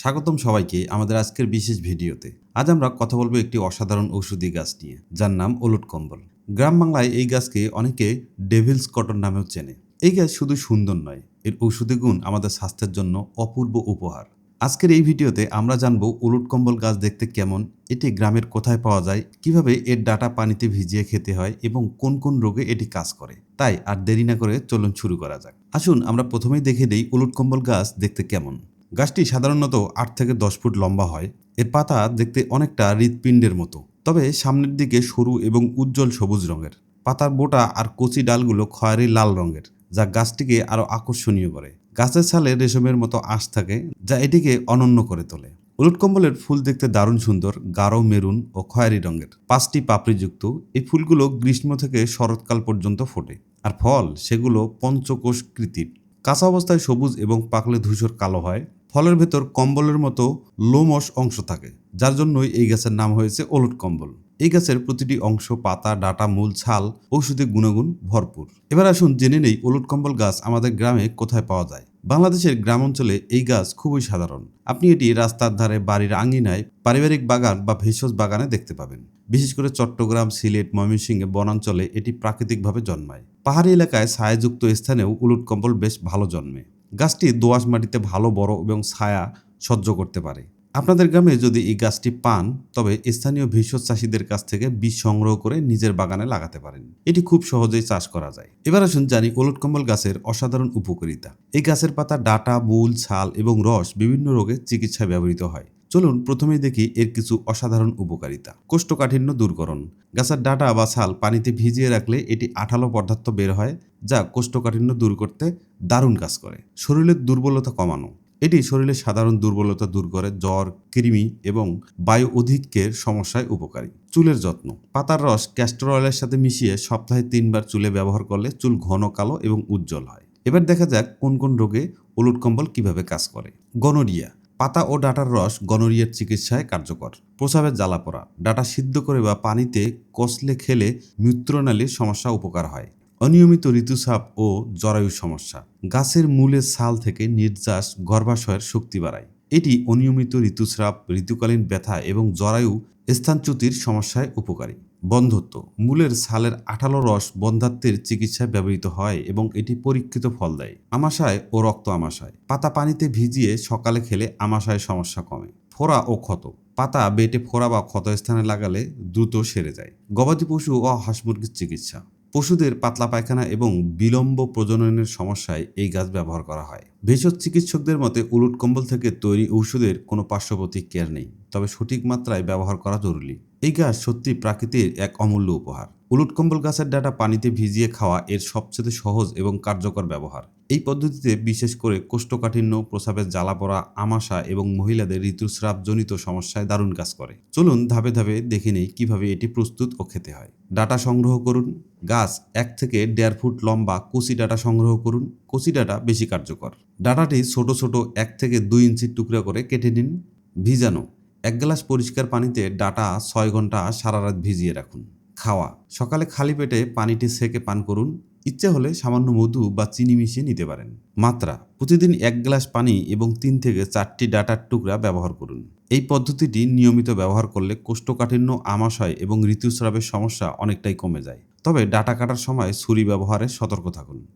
স্বাগতম সবাইকে আমাদের আজকের বিশেষ ভিডিওতে। আজ আমরা কথা বলব একটি অসাধারণ ঔষধি গাছ নিয়ে, যার নাম ওলট কম্বল। গ্রাম বাংলায় এই গাছকে অনেকে ডেভিলস কটন নামেও চেনে। এই গাছ শুধু সুন্দর নয়, এর ঔষধি গুণ আমাদের স্বাস্থ্যের জন্য অপূর্ব উপহার। আজকের এই ভিডিওতে আমরা জানব উলুট কম্বল গাছ দেখতে কেমন, এটি গ্রামের কোথায় পাওয়া যায়, কীভাবে এর ডাটা পানিতে ভিজিয়ে খেতে হয় এবং কোন কোন রোগে এটি কাজ করে। তাই আর দেরি না করে চলুন শুরু করা যাক। আসুন আমরা প্রথমেই দেখে দেই উলুট কম্বল গাছ দেখতে কেমন। গাছটি সাধারণত আট থেকে দশ ফুট লম্বা হয়। এর পাতা দেখতে অনেকটা হৃৎপিণ্ডের মতো। তবে সামনের দিকে সরু এবং উজ্জ্বল সবুজ রঙের। পাতার বোটা আর কচি ডালগুলো খয়েরি লাল রঙের, যা গাছটিকে আরও আকর্ষণীয় করে। গাছের ছালে রেশমের মতো আঁশ থাকে, যা এটিকে অনন্য করে তোলে। উলট কম্বলের ফুল দেখতে দারুণ সুন্দর, গাঢ় মেরুন ও খয়েরি রঙের। পাঁচটি পাপড়িযুক্ত, এই ফুলগুলো গ্রীষ্ম থেকে শরৎকাল পর্যন্ত ফোটে, আর ফল সেগুলো পঞ্চকোষকৃতির। কাঁচা অবস্থায় সবুজ এবং পাকলে ধূসর কালো হয় ফলের ভেতর কম্বলের মতো লোমস অংশ থাকে, যার জন্যই এই গাছের নাম হয়েছে ওলট কম্বল। এই গাছের প্রতিটি অংশ, পাতা, ডাটা, মূল, ছাল, ঔষধি গুণগুণ ভরপুর। এবার আসুন জেনে নেই ওলট কম্বল গাছ আমাদের গ্রামে কোথায় পাওয়া যায়। বাংলাদেশের গ্রাম অঞ্চলে এই গাছ খুবই সাধারণ। আপনি এটি রাস্তার ধারে, বাড়ির আঙ্গিনায় পারিবারিক বাগান বা ভেষজ বাগানে দেখতে পাবেন। বিশেষ করে চট্টগ্রাম, সিলেট, ময়মনসিংহে বনাঞ্চলে এটি প্রাকৃতিকভাবে জন্মায়। পাহাড়ি এলাকায় ছায়াযুক্ত স্থানেও উলুট কম্বল বেশ ভালো জন্মে। গাছটি দোয়াশ মাটিতে ভালো, বড় এবং ছায়া সহ্য করতে পারে। আপনাদের গ্রামে যদি এই গাছটি পান, তবে স্থানীয় ভেষজ চাষিদের কাছ থেকে বীজ সংগ্রহ করে নিজের বাগানে লাগাতে পারেন। এটি খুব সহজেই চাষ করা যায়। এবার আসুন জানি ওলট কম্বল গাছের অসাধারণ উপকারিতা। এই গাছের পাতা ডাটা, মূল, ছাল এবং রস বিভিন্ন রোগে চিকিৎসায় ব্যবহৃত হয়। চলুন প্রথমেই দেখি এর কিছু অসাধারণ উপকারিতা। কোষ্ঠকাঠিন্য দূরকরণ। গাছের ডাটা বা ছাল পানিতে ভিজিয়ে রাখলে এটি আঠালো পদার্থ বের হয়, যা কোষ্ঠকাঠিন্য দূর করতে দারুণ কাজ করে। শরীরের দুর্বলতা কমানো। এটি শরীরের সাধারণ দুর্বলতা দূর করে, জ্বর, কৃমি এবং বায়ু অধিক্যের সমস্যায় উপকারী। চুলের যত্ন। পাতার রস ক্যাস্টর অয়েলের সাথে মিশিয়ে সপ্তাহে তিনবার চুলে ব্যবহার করলে চুল ঘন, কালো এবং উজ্জ্বল হয়। এবার দেখা যাক কোন কোন রোগে উলুট কম্বল কীভাবে কাজ করে। গনোরিয়া। পাতা ও ডাটার রস গনোরিয়ার চিকিৎসায় কার্যকর। প্রসাবের জ্বালা পড়া, ডাটা সিদ্ধ করে বা পানিতে কষলে খেলে মূত্রনালীর সমস্যা উপকার হয়। অনিয়মিত ঋতুস্রাব ও জরায়ু সমস্যা। গাছের মূলের ছাল থেকে নির্যাস গর্ভাশয়ের শক্তি বাড়ায়। এটি অনিয়মিত ঋতুস্রাব, ঋতুকালীন ব্যথা এবং জরায়ু স্থানচ্যুতির সমস্যায় উপকারী। বন্ধত্ব। মূলের সালের আঠালো রস বন্ধাত্বের চিকিৎসায় ব্যবহৃত হয় এবং এটি পরীক্ষিত ফল দেয়। আমাশায় ও রক্ত আমাশায়। পাতা পানিতে ভিজিয়ে সকালে খেলে আমাশায় সমস্যা কমে। ফোড়া ও ক্ষত। পাতা বেটে ফোড়া বা ক্ষত স্থানে লাগালে দ্রুত সেরে যায়। গবাদি পশু ও হাঁস মুরগির চিকিৎসা। পশুদের পাতলা পায়খানা এবং বিলম্ব প্রজননের সমস্যায় এই গাছ ব্যবহার করা হয়। ভেষজ চিকিৎসকদের মতে উলুট কম্বল থেকে তৈরি ঔষধের কোনো পার্শ্ব প্রতিক্রিয়া নেই, তবে সঠিক মাত্রায় ব্যবহার করা জরুরি। এই গাছ সত্যি প্রাকৃতির এক অমূল্য উপহার। উলুট কম্বল গাছের ডাটা পানিতে ভিজিয়ে খাওয়া এর সবচেয়ে সহজ এবং কার্যকর ব্যবহার। এই পদ্ধতিতে বিশেষ করে কোষ্ঠকাঠিন্য প্রসাবের জ্বালা পড়া আমাশা এবং মহিলাদের ঋতুস্রাবজনিত সমস্যায় দারুণ কাজ করে। চলুন ধাপে ধাপে দেখে নেই কীভাবে এটি প্রস্তুত ও খেতে হয়। ডাটা সংগ্রহ করুন। গাছ এক থেকে দেড় ফুট লম্বা কচি ডাটা সংগ্রহ করুন। কচি ডাটা বেশি কার্যকর। ডাটাটি ছোট ছোট এক থেকে দুই ইঞ্চির টুকরা করে কেটে নিন। ভিজানো। এক গ্লাস পরিষ্কার পানিতে ডাটা ছয় ঘণ্টা সারা রাত ভিজিয়ে রাখুন। খাওয়া। সকালে খালি পেটে পানিটি সেকে পান করুন। ইচ্ছে হলে সামান্য মধু বা চিনি মিশিয়ে নিতে পারেন। মাত্রা, প্রতিদিন এক গ্লাস পানি এবং তিন থেকে চারটি ডাটার টুকরা ব্যবহার করুন। এই পদ্ধতিটি নিয়মিত ব্যবহার করলে কোষ্ঠকাঠিন্য আমাশয় এবং ঋতুস্রাবের সমস্যা অনেকটাই কমে যায়। তবে ডাটা কাটার সময় ছুরি ব্যবহারে সতর্ক থাকুন।